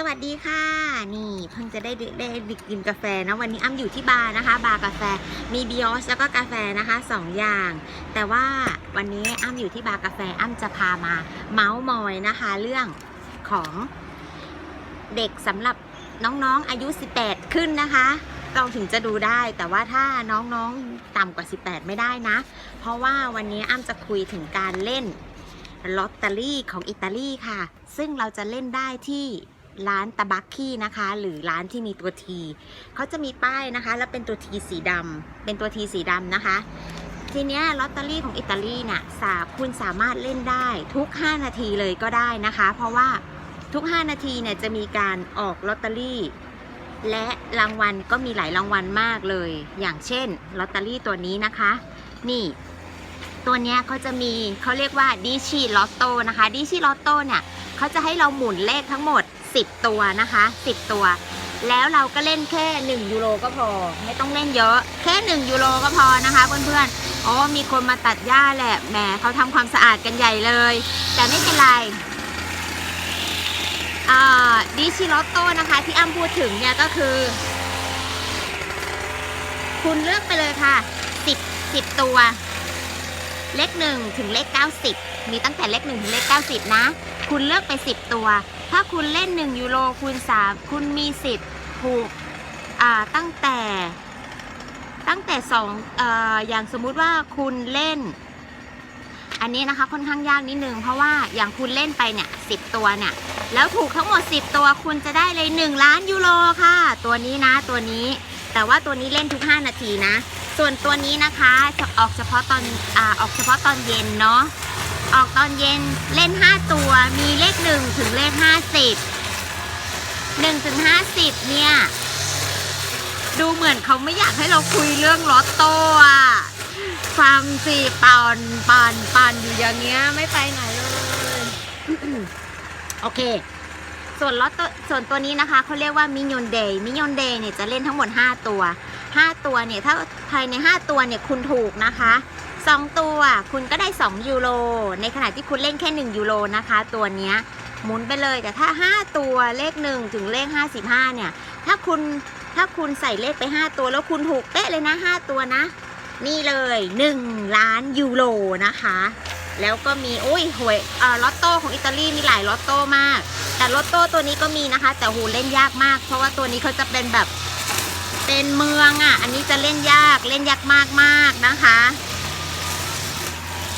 สวัสดีค่ะ นี่เพิ่งจะได้ได้กินกาแฟนะวันนี้อ้ำอยู่ที่บาร์นะคะ บาร์กาแฟมีบิออสแล้วก็กาแฟนะคะสองอย่าง แต่ว่าวันนี้อ้ำอยู่ที่บาร์กาแฟอ้ำจะพามาเมาส์มอยนะคะ เรื่องของเด็กสำหรับน้องๆอายุ 18 ขึ้นนะคะเราถึงจะดูได้ แต่ว่าถ้าน้องๆต่ำกว่า 18 ไม่ได้นะ เพราะว่าวันนี้อ้ำจะคุยถึงการเล่นลอตเตอรี่ของอิตาลีค่ะ ซึ่งเราจะเล่นได้ที่ ร้านตะบักกี้นะคะ หรือร้านที่มีตัวทีเขาจะมีป้ายนะคะ แล้วเป็นตัวทีสีดำเป็นตัวทีสีดำนะคะ ทีเนี้ยลอตเตอรี่ของอิตาลีน่ะสาคุณสามารถเล่นได้ทุก 5 นาทีเลยก็ได้นะคะ เพราะว่าทุก 5 นาทีเนี่ยจะมีการออกลอตเตอรี่ และรางวัลก็มีหลายรางวัลมากเลย อย่างเช่นลอตเตอรี่ตัวนี้นะคะ นี่ตัวเนี้ยเขาจะมีเขาเรียกว่าดิชิลอตโตนะคะดิชิลอตโตเนี่ยเขาจะให้เราหมุนเลขทั้งหมด 10 ตัวนะคะ 10 ตัว แล้วเราก็เล่นแค่ 1 ยูโรก็พอ ไม่ต้องเล่นเยอะ แค่ 1 ยูโรก็พอนะคะเพื่อนๆอ๋อมีคนมาตัดหญ้าแหละแหมเขาทำความสะอาดกันใหญ่เลย แต่ไม่เป็นไรดิชิลอตโตนะคะ ที่อ้ำพูดถึงเนี่ยก็คือ คุณเลือกไปเลยค่ะ 10 10 ตัว เลขหนึ่งถึงเลข 90 มีตั้งแต่เลขหนึ่งถึงเลข 90 นะ คุณเลือกไป 10 ตัวาคุณเล่น 1 ยูโรคูณ3คุณมีสิทธิ์ถูกอ่าตั้งแต่ตั้งแต่2อ่าอย่างสมมุติว่าคุณเล่น อันนี้นะคะค่อนข้างยากนิดนึง เพราะว่าอย่างคุณเล่นไปเนี่ย10ตัวเนี่ยแล้วถูกทั้งหมด 10 ตัวคุณจะได้เลย 1 ล้านยูโรค่ะ ตัวนี้นะตัวนี้ แต่ว่าตัวนี้เล่นทุก 5 นาทีนะ ส่วนตัวนี้นะคะจะออกเฉพาะตอนอ่าออกเฉพาะตอนเย็นเนาะ ออกตอนเย็นเล่น 5 ตัวมีเลข 1 ถึงเลข 50 1ถึง50 เนี่ย ดูเหมือนเขาไม่อยากให้เราคุยเรื่องลอตโต้อะฟังสิปอนปอนปอนอยู่อย่างเงี้ยไม่ไปไหนเลยโอเค ส่วนลอตโต้ส่วนตัวนี้นะคะเขาเรียกว่ามิยอนเดย์มิยอนเดย์เนี่ยจะเล่นทั้งหมด 5 ตัว 5 ตัวเนี่ยถ้าภายใน 5 ตัวเนี่ยคุณถูกนะคะ 2 ตัวคุณก็ได้ 2 ยูโร ในขณะที่คุณเล่นแค่ 1 ยูโรนะคะ ตัวเนี้ยหมุนไปเลยแต่ถ้า 5 ตัวเลข 1 ถึงเลข 55 เนี่ย ถ้าคุณถ้าคุณใส่เลขไป 5 ตัวแล้วคุณถูกเป๊ะเลยนะ 5 ตัวนะ นี่เลย 1 ล้านยูโรนะคะ แล้วก็มีโอ้ยหวยเอ่อลอตโต้ของอิตาลีมีหลายลอตโต้มาก แต่ลอตโต้ตัวนี้ก็มีนะคะ แต่โหเล่นยากมาก เพราะว่าตัวนี้เขาจะเป็นแบบเป็นเมืองอะ อันนี้จะเล่นยากเล่นยากมากมากๆนะคะ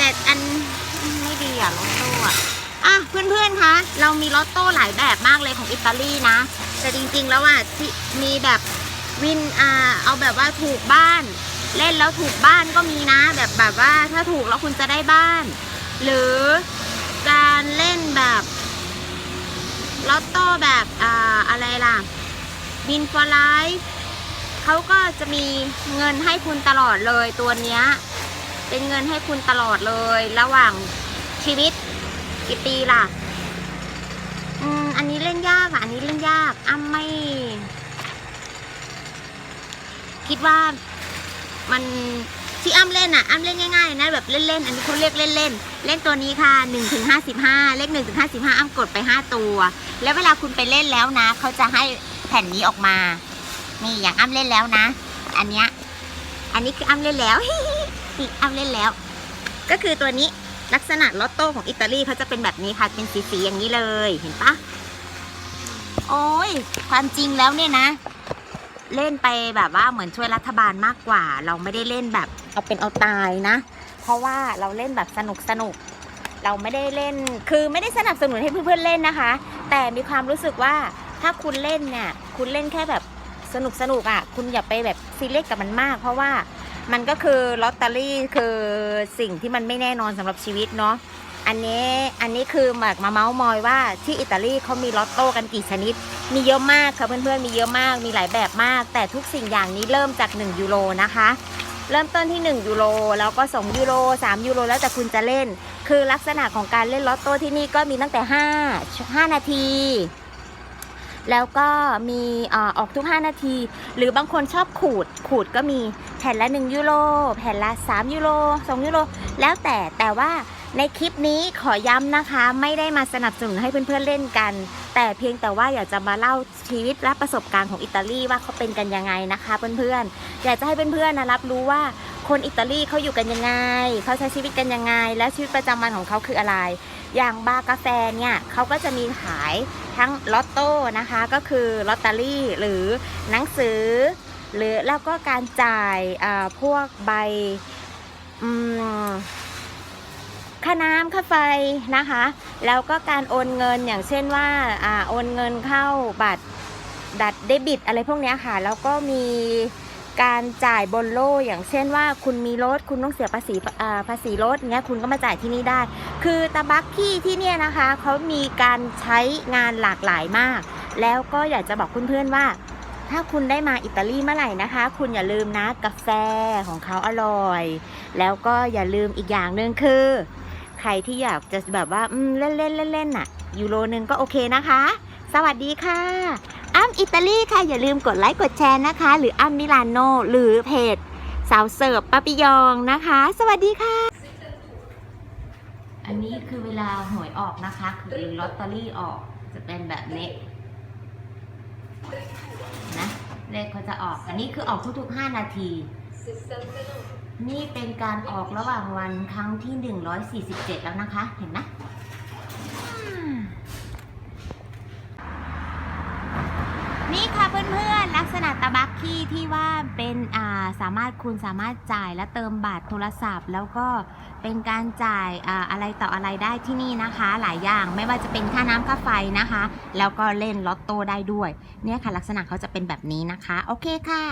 แต่อันไม่ดีอะลอตโต้อะอะเพื่อนๆคะเรามีลอตโต้หลายแบบมากเลยของอิตาลีนะ แต่จริงๆแล้วอะที่มีแบบวินอ่าเอาแบบว่าถูกบ้าน เล่นแล้วถูกบ้านก็มีนะ แบบแบบว่าถ้าถูกแล้วคุณจะได้บ้าน หรือการเล่นแบบลอตโต้แบบอ่าอะไรล่ะบินฟอร์ไลฟ์เขาก็จะมีเงินให้คุณตลอดเลยตัวเนี้ย เป็นเงินให้คุณตลอดเลย ระหว่างชีวิตกี่ปีล่ะ อืม อันนี้เล่นยากอะ อันนี้เล่นยากอ้ำไม่ คิดว่ามันที่อ้ำเล่นอะอ้ำเล่นง่ายๆนะแบบเล่นๆอันนี้เขาเรียกเล่นๆเล่นตัวนี้ค่ะ1ถึง55เลข1ถึง55อ้ำกดไป 5 ตัว แล้วเวลาคุณไปเล่นแล้วนะเขาจะให้แผ่นนี้ออกมา นี่อย่างอ้ำเล่นแล้วนะ อันเนี้ยอันนี้คืออ้ำเล่นแล้ว นี่อ้ำเล่นแล้ว ก็คือตัวนี้ลักษณะลอตโต้ของอิตาลีเขาจะเป็นแบบนี้ค่ะ เป็นสีๆอย่างนี้เลยเห็นปะโอ้ยความจริงแล้วเนี่ยนะ เล่นไปแบบว่าเหมือนช่วยรัฐบาลมากกว่า เราไม่ได้เล่นแบบเอาเป็นเอาตายนะ เพราะว่าเราเล่นแบบสนุกสนุกเราไม่ได้เล่น คือไม่ได้สนับสนุนให้เพื่อนๆเล่นนะคะ แต่มีความรู้สึกว่าถ้าคุณเล่นเนี่ย คุณเล่นแค่แบบสนุกสนุกๆอะ คุณอย่าไปแบบซีเรียสกับมันมาก เพราะว่า มันก็คือลอตเตอรี่คือสิ่งที่มันไม่แน่นอนสำหรับชีวิตเนาะอันนี้อันนี้คือหมากมาเมาส์มอยว่าที่อิตาลีเขามีลอตโต้กันกี่ชนิด มีเยอะมากค่ะเพื่อนๆมีเยอะมากมีหลายแบบมาก แต่ทุกสิ่งอย่างนี้เริ่มจาก 1 ยูโรนะคะ เริ่มต้นที่ 1 ยูโรแล้วก็ 2 ยูโร 3 ยูโรแล้วแต่คุณจะเล่น คือลักษณะของการเล่นลอตโต้ที่นี่ก็มีตั้งแต่ 5 5 นาที แล้วก็มีออออกทุก 5 นาที หรือบางคนชอบขูดขูดก็มีแผ่นละ 1 ยูโรแผ่นละ 3 ยูโร2ยูโรแล้วแต่แต่ว่าในคลิปนี้ขอย้ำนะคะ ไม่ได้มาสนับสนุนให้เพื่อนๆเล่นกัน แต่เพียงแต่ว่าอยากจะมาเล่าชีวิตและประสบการณ์ของอิตาลีว่าเขาเป็นกันยังไงนะคะเพื่อนๆอยากจะให้เพื่อนๆนะรับรู้ว่า คนอิตาลีเขาอยู่กันยังไง เขาใช้ชีวิตกันยังไง และชีวิตประจำวันของเขาคืออะไร อย่างบาร์กาแฟเนี่ยเขาก็จะมีขายทั้งลอตโต้นะคะ ก็คือลอตเตอรี่หรือหนังสือ หรือแล้วก็การจ่ายพวกใบค่าน้ำค่าไฟนะคะ แล้วก็การโอนเงินอย่างเช่นว่าอโอนเงินเข้าบัตรดัดเดบิตอะไรพวกนี้ค่ะ แล้วก็มี การจ่ายบนโล่อย่างเช่นว่าคุณมีรถคุณต้องเสียภาษีภาษีรถเงี้ยคุณก็มาจ่ายที่นี่ได้ คือตาบักกี้ที่เนี่ยนะคะเขามีการใช้งานหลากหลายมาก แล้วก็อยากจะบอกเพื่อนๆว่า ถ้าคุณได้มาอิตาลีเมื่อไหร่นะคะ คุณอย่าลืมนะกาแฟของเขาอร่อย แล้วก็อย่าลืมอีกอย่างหนึ่งคือ ใครที่อยากจะแบบว่าเล่นเล่นเล่นเล่นๆน่ะยูโรนึงก็โอเคนะคะ สวัสดีค่ะ อ้ำอิตาลีค่ะ อย่าลืมกดไลค์กดแชร์นะคะ หรืออ้ำมิลานโนหรือเพจสาวเสิร์ฟปาปิยองนะคะ สวัสดีค่ะ อันนี้คือเวลาหวยออกนะคะหรือลอตเตอรี่ออกจะเป็นแบบนี้นะเลขเขาจะออก อันนี้คือออกทุกๆ 5 นาที นี่เป็นการออกระหว่างวันครั้งที่ 147 แล้วนะคะ เห็นไหมอืมนี่ค่ะ เพื่อนๆ ลักษณะตะบักคี้ที่ว่าเป็นอ่าสามารถคุณสามารถจ่ายและเติมบัตรโทรศัพท์ แล้วก็เป็นการจ่ายอ่าอะไรต่ออะไรได้ที่นี่นะคะ หลายอย่างไม่ว่าจะเป็นค่าน้ำค่าไฟนะคะ แล้วก็เล่นลอตโต้ได้ด้วย เนี่ยค่ะลักษณะเขาจะเป็นแบบนี้นะคะ โอเคค่ะ